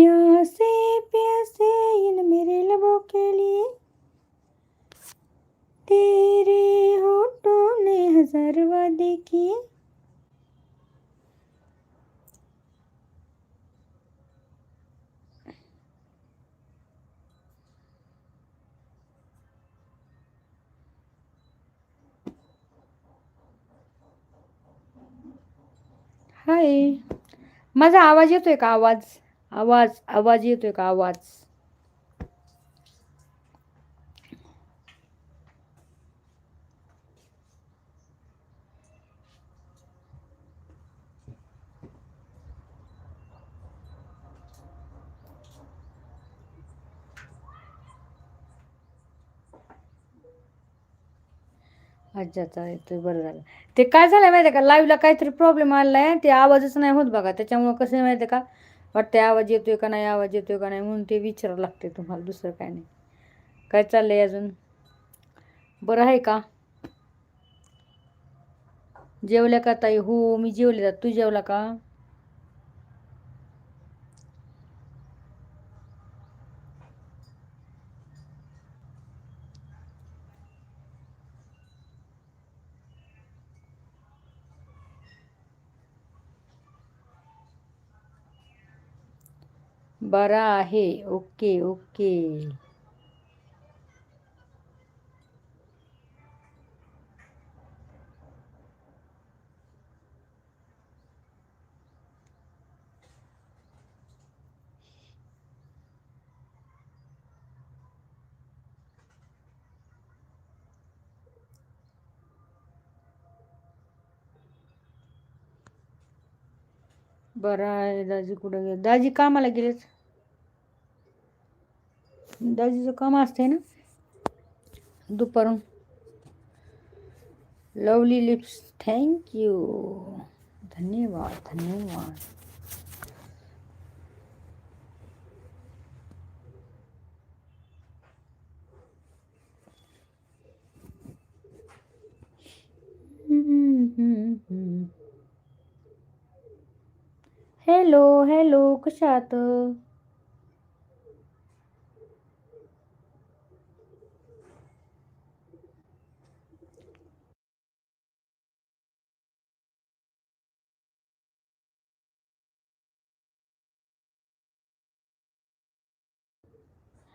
प्यासे प्यासे इन मेरे लबों के लिए। तेरे होठों ने हजार वादे किए। हाय माझा आवाज येतोय का आवाज? आवाज आवाज येतोय का आवाज? अच्छा येतोय बरं झालं. ते काय झालं माहिती आहे का लाईव्हला काहीतरी प्रॉब्लेम आलाय आहे ते आवाजच नाही होत बघा. त्याच्यामुळं कसं आहे माहिती आहे का? वाटते आवाज येतोय का नाही आवाज येतोय का नाही म्हणून ते विचारावं लागते तुम्हाला दुसरं काय नाही. काय चाललंय अजून? बरं आहे का? जेवल्या का ताई? हो मी जेवले. जात तू जेवला का? बरा आहे. Okay okay. बरं आहे. दाजी कुठं गेले? दाजी कामाला गेलेच दाजीचं काम असतंय ना दुपारून. लवली लिप्स थँक्यू धन्यवाद धन्यवाद. हॅलो हॅलो कशा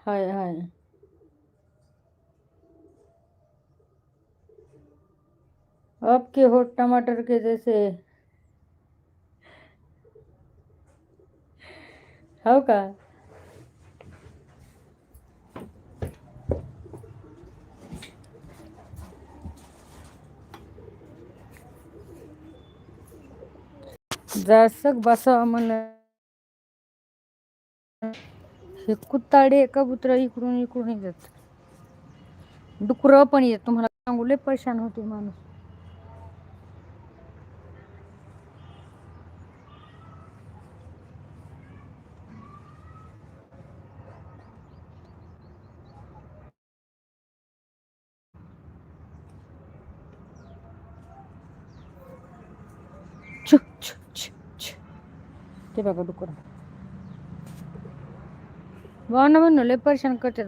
आहात हाय हाय आपके होठ टमाटर के जैसे। हो का? जसक बसावं म्हणलं हे कुत्ताडे कबुतर इकडून इकडून येतात. डुकरं पण येत तुम्हाला सांगू लय परेशान होते माणूस. ते बघा डुकर. भावना म्हणून लय परेशान करतात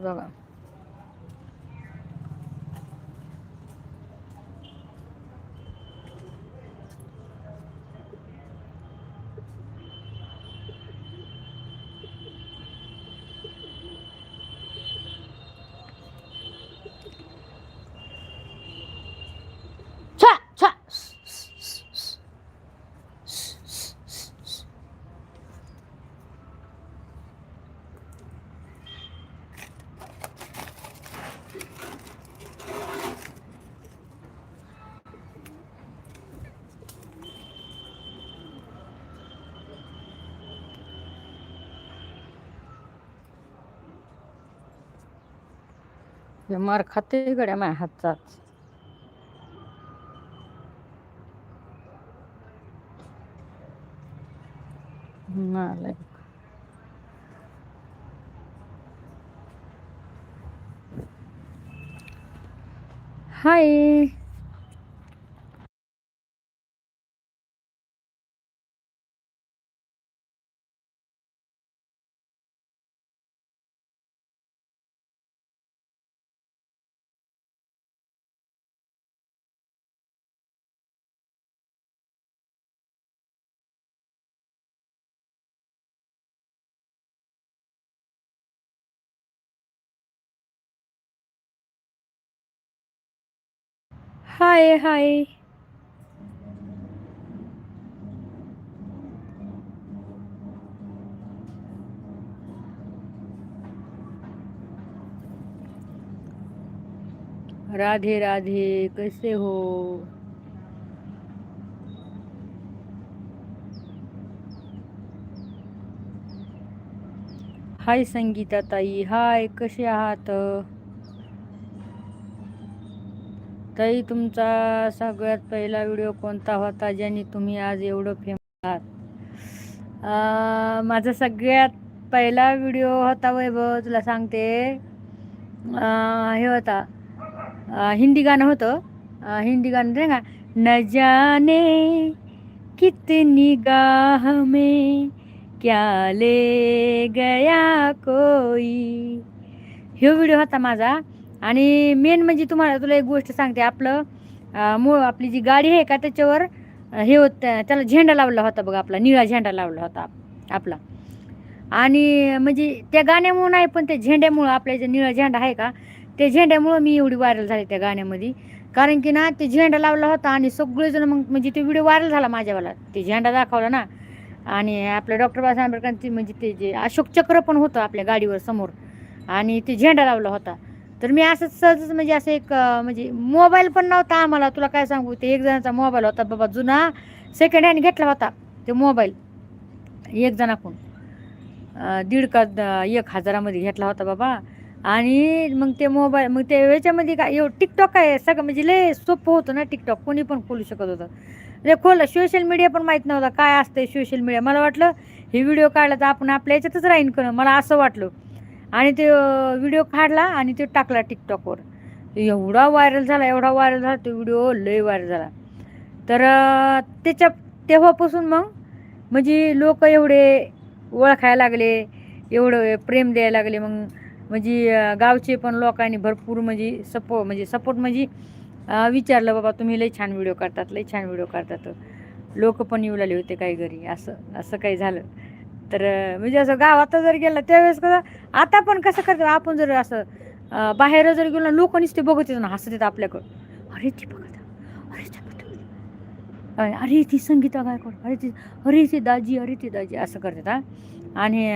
हे मार खाते गड्या माझ्या हातचाच नालायक. हाय हाय हाय राधे राधे कैसे हो? हाय संगीता ताई. हाय कसे आहात? तरी तुमचा सगळ्यात पहिला व्हिडिओ कोणता होता ज्याने तुम्ही आज एवढं फेमस आहात? माझा सगळ्यात पहिला व्हिडिओ होता वैभव तुला सांगते. हे होता. हिंदी गाणं होतं. हिंदी गाणं नाही का? न जाने कितनी गाह में क्या ले गया कोई. ह्यो व्हिडिओ होता माझा. आणि मेन म्हणजे तुम्हाला तुला एक गोष्ट सांगते आपलं मूळ आपली जी गाडी आहे का त्याच्यावर हे होत त्याला झेंडा लावला होता बघा आपला निळा झेंडा लावला होता आपला. आणि म्हणजे त्या गाण्यामुळं नाही पण त्या झेंड्यामुळं आपल्या जे निळा झेंडा आहे का त्या झेंड्यामुळं मी एवढी व्हायरल झाली त्या गाण्यामध्ये. कारण की ना ते झेंडा लावला होता आणि सगळेजण मग म्हणजे ते व्हिडिओ व्हायरल झाला माझ्यावाला ते झेंडा दाखवला ना. आणि आपल्या डॉक्टर बाबासाहेब आंबेडकरांची म्हणजे ते जे अशोक चक्र पण होतं आपल्या गाडीवर समोर. आणि ते झेंडा लावला होता. तर मी असंच सहजच म्हणजे असं एक म्हणजे मोबाईल पण नव्हता आम्हाला. तुला काय सांगू ते एक जणाचा मोबाईल होता बाबा जुना. सेकंड हँड घेतला होता ते मोबाईल एक जणाकडून. अं, दीड का एक हजारामध्ये घेतला होता बाबा. आणि मग ते मोबाईल मग ते याच्यामध्ये काय एवढं टिकटॉक आहे सगळं म्हणजे लय सोपं होतं ना टिकटॉक कोणी पण खोलू शकत होतं. रे खोल सोशल मीडिया पण माहीत नव्हता काय असतं सोशल मीडिया मला वाटलं हे व्हिडिओ काढला तर आपण आपल्या याच्यातच राहीन करणं मला असं वाटलं. आणि ते व्हिडिओ काढला आणि ते टाकला टिकटॉकवर एवढा व्हायरल झाला एवढा व्हायरल झाला तो व्हिडिओ लय व्हायरल झाला. तर त्याच्या तेव्हापासून मग म्हणजे लोक एवढे ओळखायला लागले एवढं प्रेम द्यायला लागले मग म्हणजे गावचे पण लोकांनी भरपूर म्हणजे सपो म्हणजे सपोर्ट म्हणजे विचारलं बाबा तुम्ही लई छान व्हिडिओ करतात लई छान व्हिडिओ करतात लोक पण येऊ लागले होते काही घरी असं असं काही झालं. तर म्हणजे असं गावात जर गेलं त्यावेळेस कसं आता पण कसं करतो आपण जर असं बाहेर जर गेलो लोक नुसते बघत येतो ना हसत येतं आपल्याकडं. अरे ती बघत अरे ते अरे ती संगीता गायकवाड अरे ती अरे ती दाजी अरे ती दाजी असं करतात हा. आणि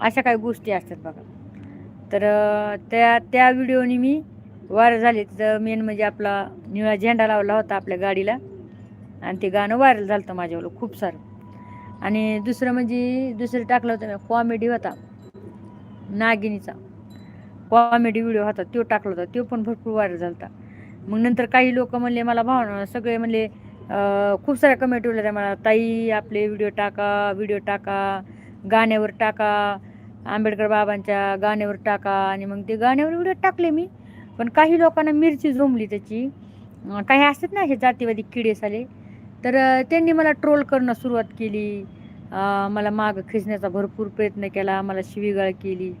अशा काही गोष्टी असतात बघा. तर त्या त्या व्हिडिओनी मी व्हायरल झाले. तिथं मेन म्हणजे आपला निळा झेंडा लावला होता आपल्या गाडीला. आणि ते गाणं व्हायरल झालं होतं माझ्यावर खूप सारं. आणि दुसरं म्हणजे दुसरं टाकलं होतं कॉमेडी होता. नागिनीचा. कॉमेडी व्हिडिओ होता तो टाकला होता तो पण भरपूर व्हायरल झाला होता. मग नंतर काही लोक म्हणले मला भाव सगळे म्हणले खूप साऱ्या कमेंट उरल्या मला ताई आपले व्हिडिओ टाका व्हिडिओ टाका गाण्यावर टाका आंबेडकर बाबांच्या गाण्यावर टाका. आणि मग ते गाण्यावर व्हिडिओ टाकले मी. पण काही लोकांना मिरची झोंबली त्याची. काही असतात ना असे जातीवादी किडे साले तर त्यांनी मला ट्रोल करणं सुरुवात केली. मला मागं खेचण्याचा भरपूर प्रयत्न केला मला शिवीगाळ केली.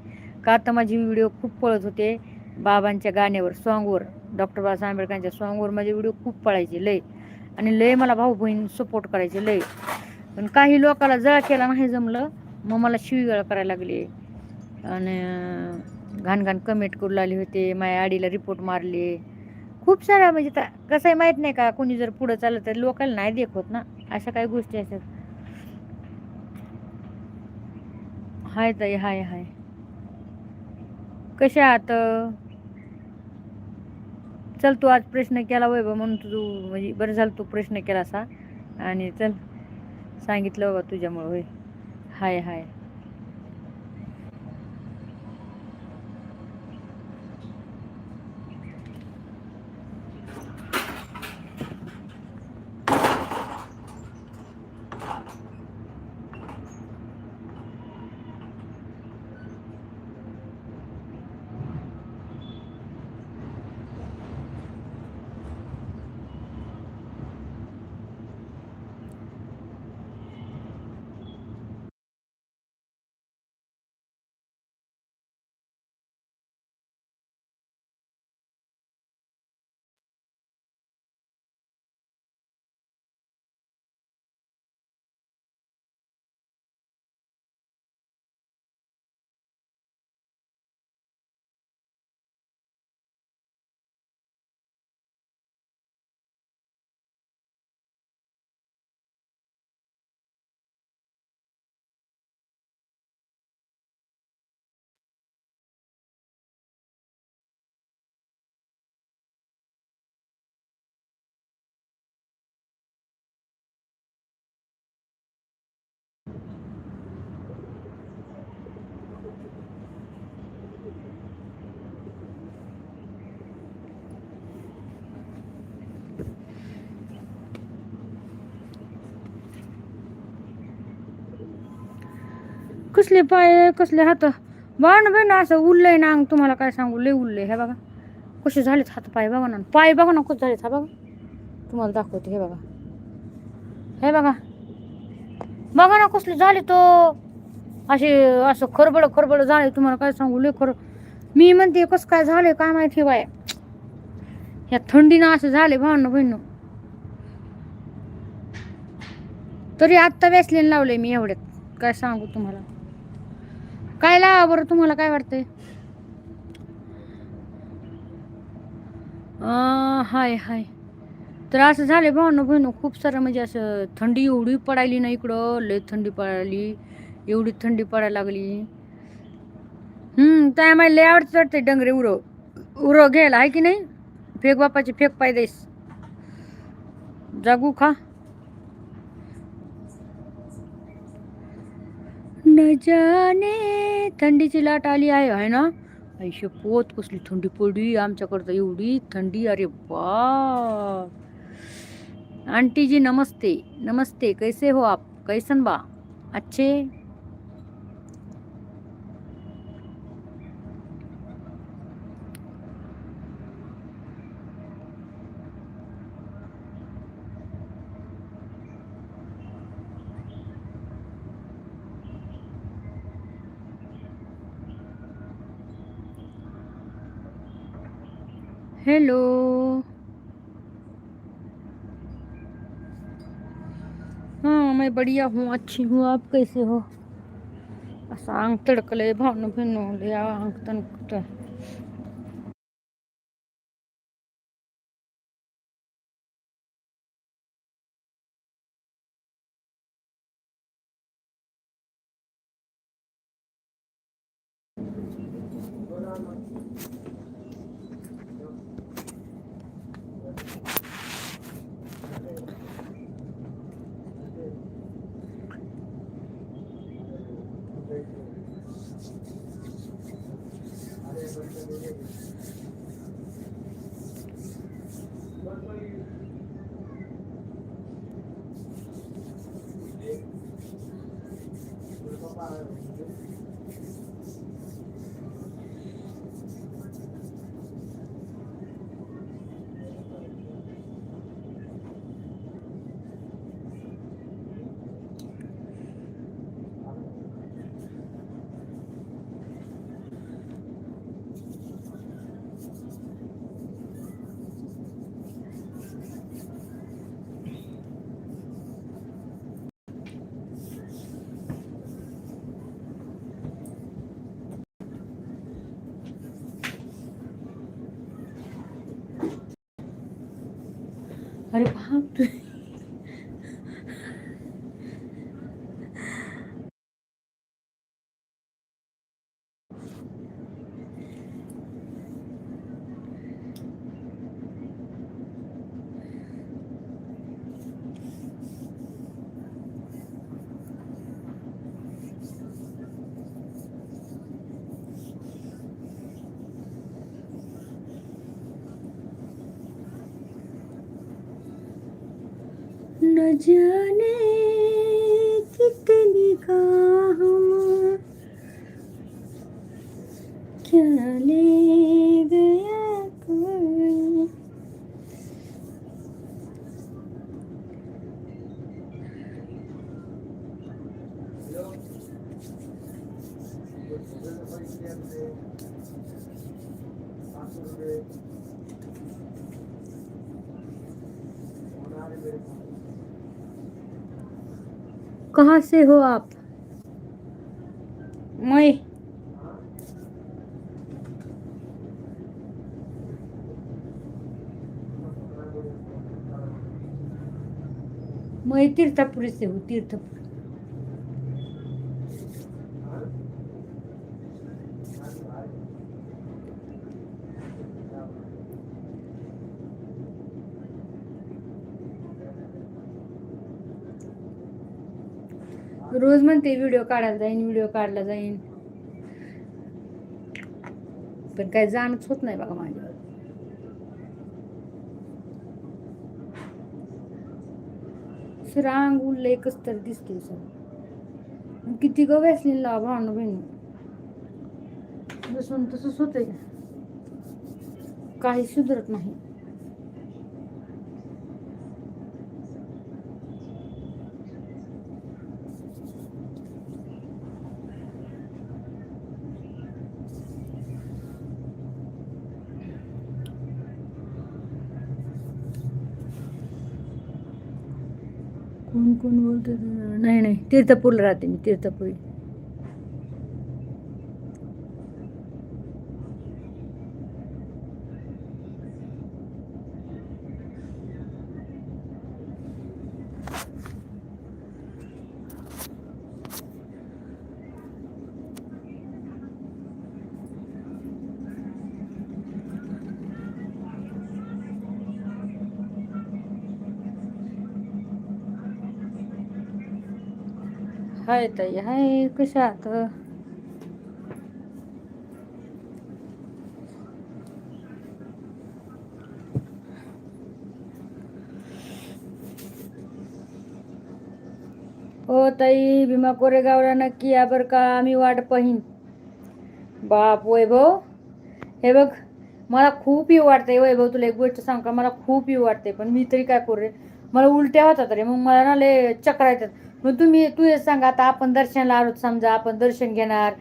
का तर माझे व्हिडिओ खूप पळत होते. बाबांच्या गाण्यावर सॉंगवर डॉक्टर बाबासाहेब आंबेडकरांच्या सॉंगवर माझे व्हिडिओ खूप पळायचे लय. आणि लय मला भाऊ बहीण सपोर्ट करायचे लय. पण काही लोकाला जळा केला नाही जमलं मग मला शिवीगाळ करायला लागले. आणि घाणघाण कमेंट करू लागले होते. माझ्या आडीला रिपोर्ट मारले. खूप साऱ्या म्हणजे ता- कसं आहे माहीत नाही का कोणी जर पुढं चाललं तर लोकांना नाही देखत ना अशा काही गोष्टी असतात. हाय ताई हाय हाय. कशा आहात? चल तू आज प्रश्न केला वैभव म्हणून तू म्हणजे बरं झालं तू प्रश्न केला असा आणि चल सांगितलं बाबा तुझ्यामुळं होय. हाय हाय. कसले पाय कसले हात? बाण बाण असं उरलंय ना अंग तुम्हाला काय सांगू? लय उरलंय हे बघा. कसे झालेत हात पाय बघा ना. पाय बघा ना कसे झालेत हा बघा. तुम्हाला दाखवते हे बघा. हे बघा. बघा ना कसले झाले तो. असे असं खरबड खरबड झाले तुम्हाला काय सांगू? लय खर. मी म्हणते कसं काय झाले काय माहिती बाय. ह्या थंडीनं असं झाले भावनं बहिण. तरी आत्ता वेसलेन लावले मी एवढ्यात. काय सांगू तुम्हाला? काय लावा बरं तुम्हाला काय वाटतंय? हाय हाय. तर असं झाले भावना बहिण खूप सारं म्हणजे असं थंडी एवढी पडायली ना इकडं लय थंडी पडायली एवढी थंडी पडायला लागली. हम्म त्या मला लय आवडत वाटते डंगरे उरं. उरं घ्यायला आहे की नाही? फेक बापाची फेक पायदेस जागू खा. न जाने थंडीची लाट आली आहे आहे ना? आयुष्य पोत कसली थंडी पडली आमच्याकडं एवढी थंडी अरे बा आंटी जी नमस्ते नमस्ते कैसे हो आप? कैसन बा? अच्छे? हेलो. हाँ मैं बढ़िया हूँ अच्छी हूँ आप कैसे हो? असं अंग तडकलंय भावनं भिनवले हो अंग तणकट अरे जाने कितनी कहाँ क्या ले गया कोई कहाँ से हो आप? मैं। मैं तीर्थपुरी से हूँ तीर्थपुर। रोज म्हणते व्हिडिओ काढायला जाईन व्हिडिओ काढला जाईन. पण काय जाणच होत नाही बघा माझ्या सर अंग उरलं एकच तर दिसते सर किती ग वेसलीला भांडू बहिणी. जसं तसंच होतंय. काही सुधरत नाही कोण कोण बोलते नाही नाही तीर्थपूरला राहते मी तीर्थपुरी. हाय ताई हाय कशा आहात? हो ताई भीमा कोरेगावला नक्की या बरं का आम्ही वाट पाहीन. बाप वैभव हे बघ मला खूप येऊ वाटतंय वैभव तुला एक गोष्ट सांग का? मला खूप येऊ वाटते पण मी तरी काय करू रे? मला उलट्या होतात रे मग मला ना लय चक्र येतात. मग तुम्ही तू हे सांग आता आपण दर्शनाला आलो समजा आपण दर्शन घेणार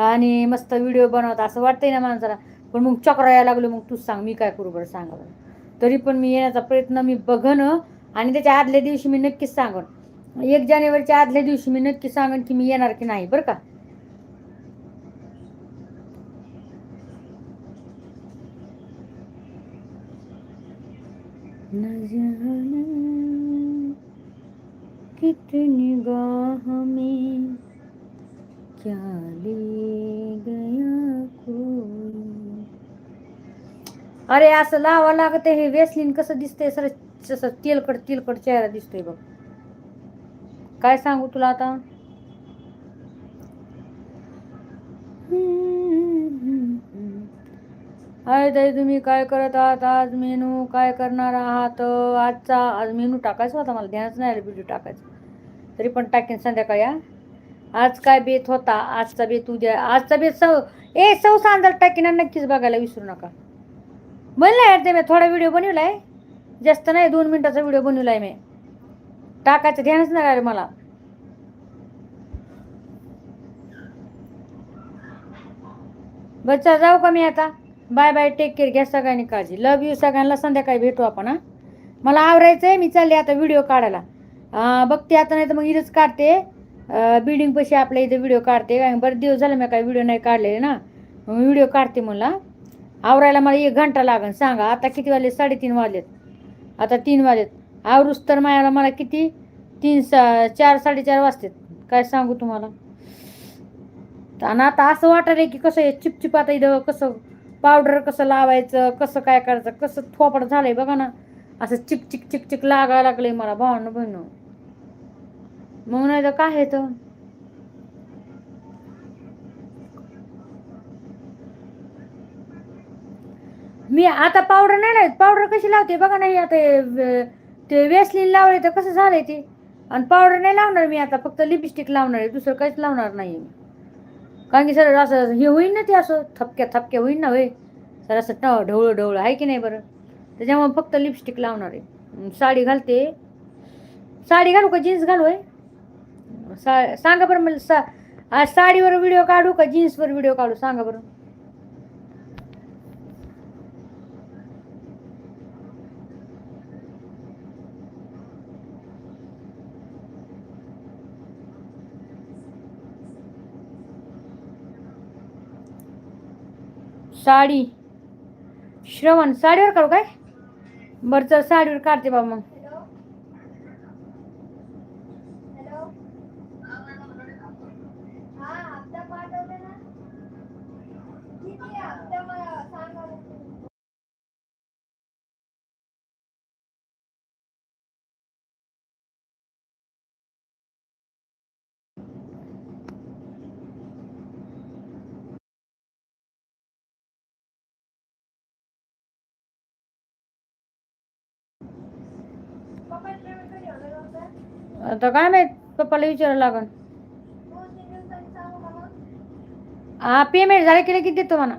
आणि मस्त व्हिडिओ बनवत असं वाटतंय ना माणसाला? पण मग चक्र यायला लागलो मग तूच सांग मी काय करू बरं सांगा? बरं तरी पण मी येण्याचा प्रयत्न मी बघन आणि त्याच्या आदल्या दिवशी मी नक्कीच सांगन. एक जानेवारीच्या आदल्या दिवशी मी नक्की सांगन की मी येणार की नाही बरं का? न जाने निगाह में क्या ले गया कोई? अरे असं लावा लागत हे वेसलीन कसं दिसतंय? सर जसं तेलकट तेलकट चेहरा दिसतोय बघ. काय सांगू तुला आता? हाय ताई तुम्ही काय करत आहात? आज मेनू काय करणार आहात? आजचा आज मेनू टाकायचा होता मला ध्यानच नाही आलं व्हिडिओ टाकायचं. तरी पण टाकीन संध्याकाळी आज काय बेत होता आजचा बेत उद्या आजचा बेत सौ ए सौ सांजाल टाकीन नक्कीच बघायला विसरू नका. बनला यार ते मी थोडा व्हिडिओ बनवलाय. जास्त नाही दोन मिनिटाचा व्हिडिओ बनवलाय मी. टाकायचं ध्यानच नाही रे मला. बच्चा जाऊ का मी आता? बाय बाय टेक केअर घ्या सगळ्यांनी काळजी. लव यू सगळ्यांना संध्याकाळी भेटू आपण मला आवरायचं आहे मी चालले आता व्हिडिओ काढायला. बघते आता नाही तर मग इथंच काढते. बिल्डिंग पैसे आपल्या इथे व्हिडिओ काढते. काय बरेच दिवस झाले मी काय व्हिडिओ नाही काढलेले ना. मग मी व्हिडिओ काढते मला आवरायला मला एक घंटा लागेल सांगा आता किती वाजले? साडेतीन वाजलेत. आता तीन वाजलेत. आवरूस तर मायाला मला किती? तीन सा चार साडेचार वाजतात. काय सांगू तुम्हाला? आणि आता असं वाटायला की कसं आहे चिपचिप आता इथं कसं पावडर कसं लावायचं कसं काय करायचं कसं थोपड झालंय बघा ना. असं चिक चिक चिक चिक लागायला लागलंय मला भावानं बहिणं. मग नाही तर काय आहे तर? मी आता पावडर नाही लावत. पावडर कशी लावते बघा नाही आता ते वेसलीन लावले तर कसं झालंय ते? आणि पावडर नाही लावणार मी आता फक्त लिपस्टिक लावणार आहे. दुसरं काहीच लावणार नाही कारण की सर असं हे होईन ना ते असं? थपक्या थपक्या होईन ना होय? सर असं ट ढवळं ढवळं आहे की नाही बरं? त्याच्यामुळे फक्त लिपस्टिक लावणार आहे. साडी घालते. साडी घालू का? जीन्स घालू आहे सा सांगा बरं मला सा आज साडीवर व्हिडिओ काढू का जीन्सवर व्हिडिओ काढू? सांगा बरं. साडी. श्रवण साडीवर काढू काय? बरं चल साडीवर काढते बाबा मग. आता काय माहीत पप्पाला विचारावं लागल. हा पेमेंट झालं नाही की देतो म्हणा.